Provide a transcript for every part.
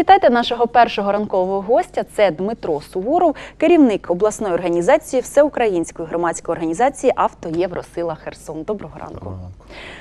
Привітайте нашого першого ранкового гостя. Це Дмитро Суворов, керівник обласної організації Всеукраїнської громадської організації Авто Євросила Херсон. Доброго ранку.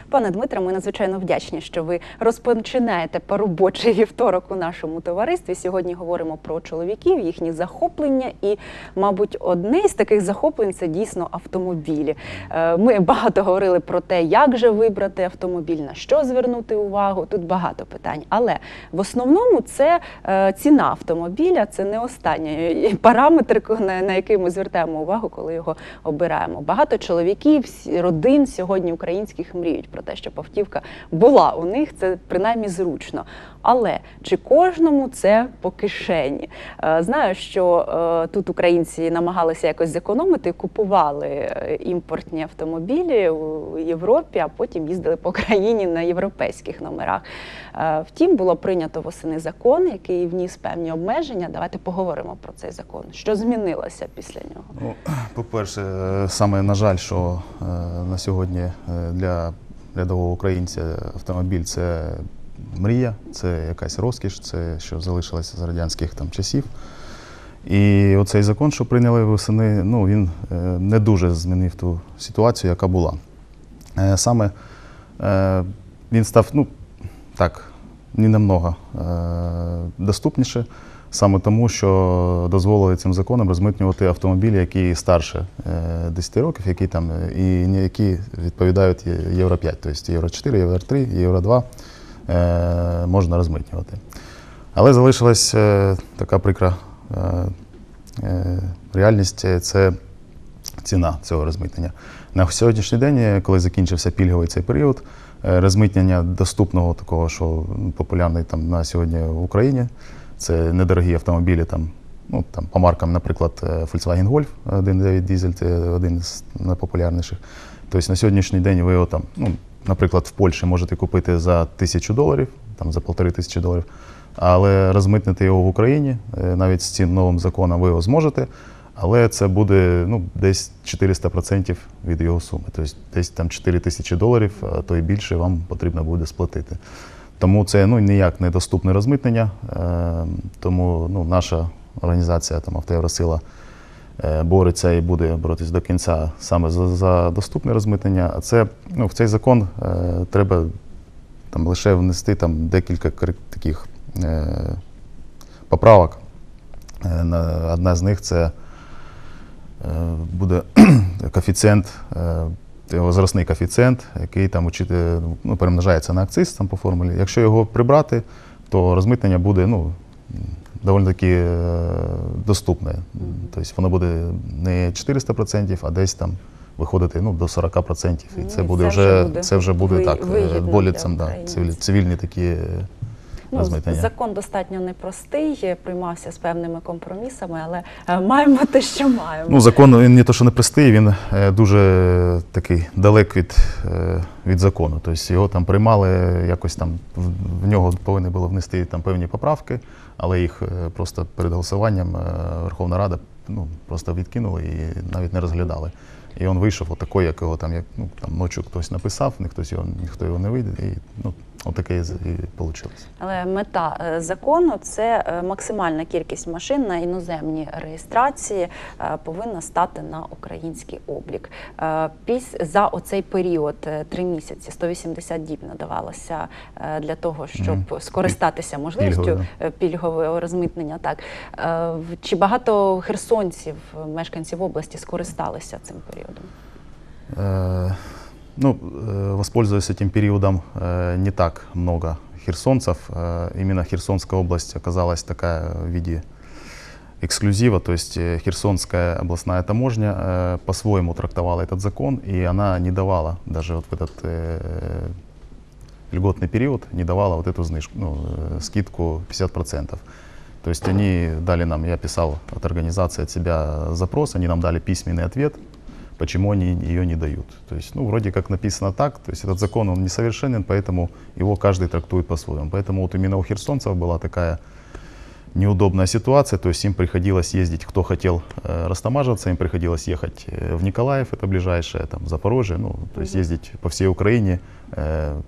Пане Дмитре, ми надзвичайно вдячні, що ви розпочинаєте поробочий вівторок у нашому товаристві. Сьогодні говоримо про чоловіків, їхні захоплення, і, мабуть, одне з таких захоплень це дійсно автомобілі. Е, Ми багато говорили про те, як же вибрати автомобіль, на що звернути увагу. Тут багато питань. Але в основному це е, ціна автомобіля, це не останній параметр, на, який ми звертаємо увагу, коли його обираємо. Багато чоловіків, родин сьогодні українських мріють про те, щоб автівка була у них. Це принаймні зручно. Але чи кожному це по кишені? Е, Знаю, що е, тут українці намагалися якось зекономити, купували е, імпортні автомобілі у Європі, а потім їздили по країні на європейських номерах. Втім, було прийнято восени закон, який вніс певні обмеження. Давайте поговоримо про цей закон. Що змінилося після нього? Ну, по-перше, саме на жаль, що на сьогодні для рядового українця автомобіль це мрія, це якась розкіш, це що залишилося з радянських там часів. І оцей закон, що прийняли восени, ну він е, не дуже змінив ту ситуацію, яка була. Е, Саме е, він став, ну так, не намного доступніше, саме тому, що дозволили цим законом розмитнювати автомобілі, які старше е, 10 років, які там і які відповідають Євро 5, тобто Євро 4, Євро 3, Євро 2 е, можна розмитнювати. Але залишилась е, така прикра е, е, реальність е, це ціна цього розмитнення. На сьогоднішній день, е, коли закінчився пільговий цей період, е, розмитнення доступного такого, що популярний там на сьогодні в Україні, це недорогі автомобілі там. Ну, там, по маркам, наприклад, е, Volkswagen Golf 1.9 дизель, це один з найпопулярніших. Тобто на сьогоднішній день ви його там, ну, наприклад, в Польщі можете купити за тисячу доларів, там, за полтори тисячі доларів, але розмитнити його в Україні, е, навіть з цим новим законом ви його зможете, але це буде ну, десь 400% від його суми. Тобто десь там 4 тисячі доларів, а то і більше вам потрібно буде сплатити. Тому це ну, ніяк не доступне розмитнення. Е, тому ну, наша організація там, «Автоєвросила» бореться і буде боротися до кінця саме за, за доступне розмитнення. А це ну, в цей закон е, треба там, лише внести там, декілька таких е, поправок. Е, Одна з них це е, буде коефіцієнт, е, зросний коефіцієнт, який там ну, перемножається на акциз там, по формулі. Якщо його прибрати, то розмитнення буде ну, доволі таки е, доступне. Тобто воно буде не 400%, а десь там виходити ну, до 40%. І це Ну, буде це вже, вже буде це вже буде так, для боліцем, да, цивіль- цивільні такі е, Ну, розмитнення. закон достатньо непростий, е, приймався з певними компромісами, але е, маємо те, що маємо. Ну, закон він не то, що не простий, він е, дуже такий далек від, від закону. Тобто його там приймали, якось там в, нього повинні були внести там певні поправки, але їх просто перед голосуванням Верховна Рада ну, просто відкинули і навіть не розглядали. І він вийшов отакий, як його там, як ну, там ночі хтось написав, ніхто його, ніхто його не вийде, і ну, отаке і вийшло. Але мета е, закону це е, максимальна кількість машин на іноземній реєстрації е, повинна стати на український облік. За оцей період три місяці 180 діб надавалося для того, щоб Мгм. скористатися можливістю пільгового розмитнення. Так чи багато херсонців, мешканців області, скористалися цим періодом? Ну, э, воспользуясь этим периодом, э, не так много херсонцев. Э, Именно Херсонская область оказалась такая в виде эксклюзива, то есть Херсонская областная таможня по-своему трактовала этот закон, и она не давала даже вот в этот льготный период, не давала вот эту знижку, ну, скидку 50%. То есть они дали нам, я писал от организации, от себя запрос, они нам дали письменный ответ, почему они ее не дают. То есть, ну, вроде как написано так, то есть этот закон, он несовершенен, поэтому его каждый трактует по-своему. Поэтому вот именно у херсонцев была такая неудобная ситуация, то есть им приходилось ездить, кто хотел э, растамаживаться, им приходилось ехать э, в Николаев, это ближайшее, там, Запорожье, ну, то есть ездить по всей Украине. Э,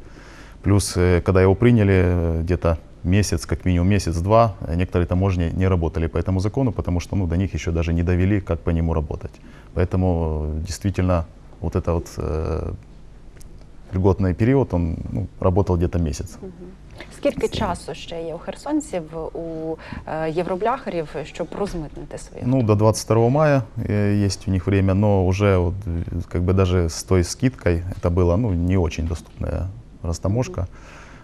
плюс, э, когда его приняли, э, где-то месяц, как минимум месяц-два, э, некоторые таможни не работали по этому закону, потому что ну, до них еще даже не довели, как по нему работать. Поэтому э, действительно вот это вот э, льготный период, он ну, работал где-то месяц. Скільки часу ще є у херсонців, у е, євробляхерів, щоб розмитнити свої? Ну, до 22 мая э, есть у них время, но уже вот, э, как бы даже с той скидкой это было ну, не очень доступная растаможка.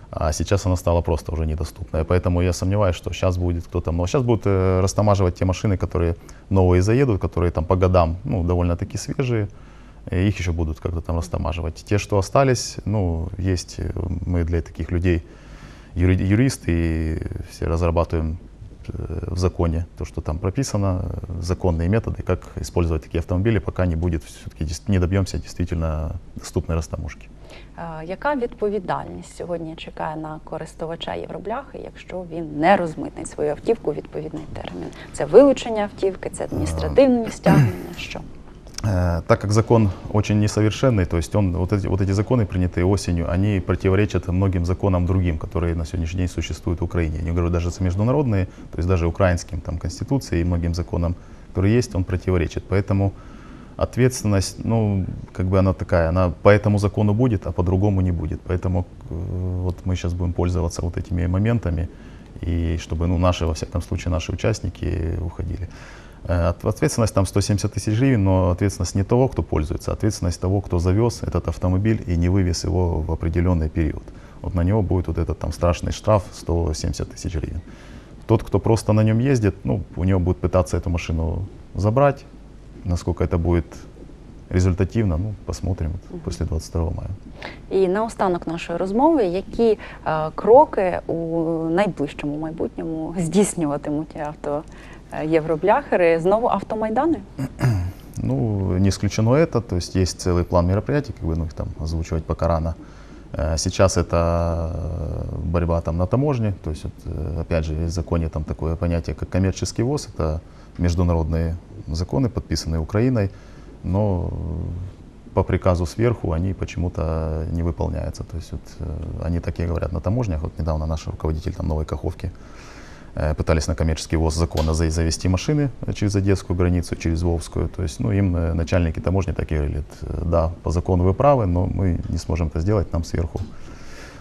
А сейчас она стала просто уже недоступная. Поэтому я сомневаюсь, что сейчас будет кто-то. Но сейчас будут э, растамаживать те машины, которые новые заедут, которые там по годам ну, довольно-таки свежие. И их еще будут как-то там растамаживать. Те, что остались, ну, есть, э, мы для таких людей юри- юристы и все разрабатываем э, в законе то, что там прописано, законные методы, как использовать такие автомобили, пока не будет, все-таки не добьемся действительно доступной растаможки. Е, Яка відповідальність сьогодні чекає на користувача євробляхи, якщо він не розмитнить свою автівку у відповідний термін? Це вилучення автівки, це адміністративні стягнення. Що Э, Так как закон очень несовершенный, то есть он, вот, эти, вот эти законы, принятые осенью, они противоречат многим законам другим, которые на сегодняшний день существуют в Украине. Я не говорю даже за международные, то есть даже украинским там, конституции и многим законам, которые есть, он противоречит. Поэтому ответственность, ну, как бы она такая, она по этому закону будет, а по-другому не будет. Поэтому э, вот мы сейчас будем пользоваться вот этими моментами, и чтобы, ну, наши, во всяком случае, наши участники уходили. Э, от- Ответственность там 170 тысяч гривен, но ответственность не того, кто пользуется, а ответственность того, кто завез этот автомобиль и не вывез его в определенный период. Вот на него будет вот этот там страшный штраф 170 тысяч гривен. Тот, кто просто на нем ездит, ну, у него будет пытаться эту машину забрать. Насколько это будет результативно, ну, посмотрим вот после 22 мая. і наостанок нашої розмови, які е, кроки у найближчому майбутньому здійснюватимуть авто е, євробляхери знову автомайдани? Ну, не исключено это, то есть есть целый план мероприятий, как бы, ну, их там озвучивать пока рано. Э, Сейчас это э, борьба там на таможне, то есть, вот, э, опять же, в законе там такое понятие, как коммерческий ввоз, это международные законы, подписанные Украиной, но по приказу сверху они почему-то не выполняются. То есть вот, они такие говорят на таможнях. Вот недавно наш руководитель там, Новой Каховки пытались на коммерческий ввоз закона за- завести машины э, через Одесскую границу, через Вовскую. То есть, ну, им э, начальники таможни такие говорят, э, да, по закону вы правы, но мы не сможем это сделать, нам сверху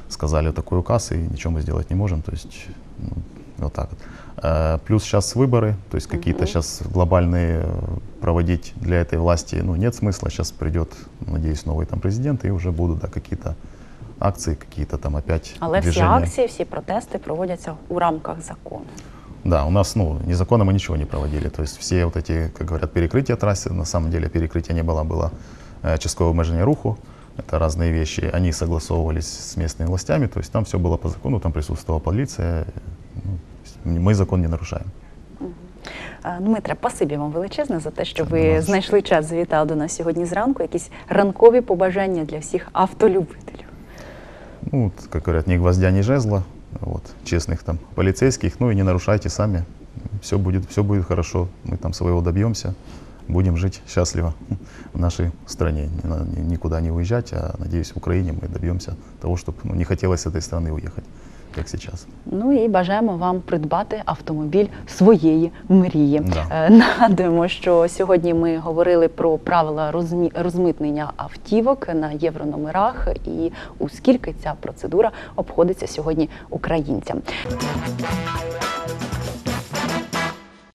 сказали такой указ, и ничего мы сделать не можем. То есть, ну, вот так вот. Э, Плюс сейчас выборы, то есть какие-то Мгм. сейчас глобальные э, проводить для этой власти, ну, нет смысла. Сейчас придет, надеюсь, новый там президент, и уже будут, да, какие-то акции, какие-то там опять Але всі движения. акції, всі протести проводяться у рамках закону. Да, у нас, ну, незаконно мы ничего не проводили. То есть все вот эти, как говорят, перекрытия трассы, на самом деле перекрытия не было, было э, частковое обмежение руху. Это разные вещи. Они согласовывались с местными властями, то есть там все было по закону, там присутствовала полиция. Ну, то есть мы закон не нарушаем. Е, Дмитре, спасибі вам величезне за те, що Це ви нема за що. знайшли час, завітали до нас сьогодні зранку. Якісь ранкові побажання для всіх автолюбителів. Ну, как говорят, ни гвоздя, ни жезла, вот, честных там полицейских, ну и не нарушайте сами. Все будет, все будет хорошо, мы там своего добьемся, будем жить счастливо в нашей стране. Никуда не уезжать, а надеюсь, в Украине мы добьемся того, чтобы ну, не хотелось с этой страны уехать, как сейчас. Ну і бажаємо вам придбати автомобіль своєї мрії. Да. Е, Нагадуємо, що сьогодні ми говорили про правила розмі- розмитнення автівок на єврономерах і у скільки ця процедура обходиться сьогодні українцям.